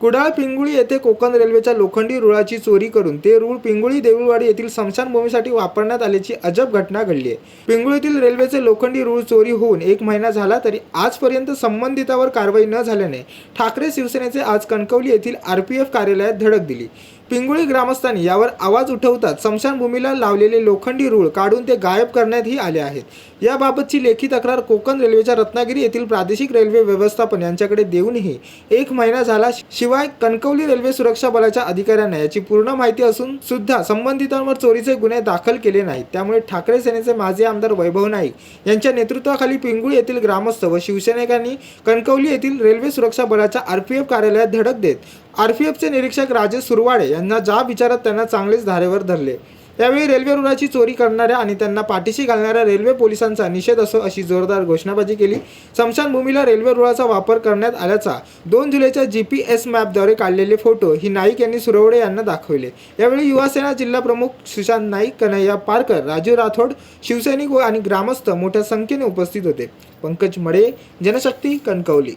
कुडाळ पिंगुळी येथे कोकण रेल्वेच्या लोखंडी रुळाची चोरी करून ते रूळ पिंगुळी देऊळवाडी येथील स्मशानभूमीसाठी वापरण्यात आल्याची अजब घटना घडली आहे. पिंगुळीतील रेल्वेचे लोखंडी रूळ चोरी होऊन एक महिना झाला तरी आजपर्यंत संबंधितावर कारवाई न झाल्याने ठाकरे शिवसेनेचे आज कणकवली येथील आरपीएफ कार्यालयात धडक दिली. पिंगुळी ग्रामस्थांनी यावर आवाज उठवतात स्मशानभूमीला लावलेले लोखंडी रूळ काढून ते गायब करण्यातही आले आहेत. याबाबतची लेखी तक्रार कोकण रेल्वेच्या रत्नागिरी येथील प्रादेशिक रेल्वे व्यवस्थापन यांच्याकडे देऊनही एक महिना झाला शिवाय कणकवली रेल्वे सुरक्षा बलाच्या अधिकाऱ्यांना याची पूर्ण माहिती असून सुद्धा संबंधितांवर चोरीचे गुन्हे दाखल केले नाहीत. त्यामुळे ठाकरे सेनेचे माजी आमदार वैभव नाईक यांच्या नेतृत्वाखाली पिंगुळी येथील ग्रामस्थ व शिवसैनिकांनी कणकवली येथील रेल्वे सुरक्षा बलाच्या आरपीएफ कार्यालयात धडक देत आर पी एफचे निरीक्षक राजेश सुरवाडे यांना जा विचारत त्यांना चांगलेच धारेवर धरले यावेळी रेल्वे रुळाची चोरी करणाऱ्या आणि त्यांना पाठीशी घालणाऱ्या रेल्वे पोलिसांचा निषेध असो अशी जोरदार घोषणाबाजी केली. स्मशानभूमीला रेल्वे रुळाचा वापर करण्यात आल्याचा दोन जुलैच्या जी पी एस मॅपद्वारे काढलेले फोटो ही नाईक यांनी सुरवडे यांना दाखवले. यावेळी युवासेना जिल्हा प्रमुख सुशांत नाईक कन्हैया पारकर राजीव राठोड शिवसैनिक व आणि ग्रामस्थ मोठ्या संख्येने उपस्थित होते. पंकज मडे जनशक्ती कणकवली.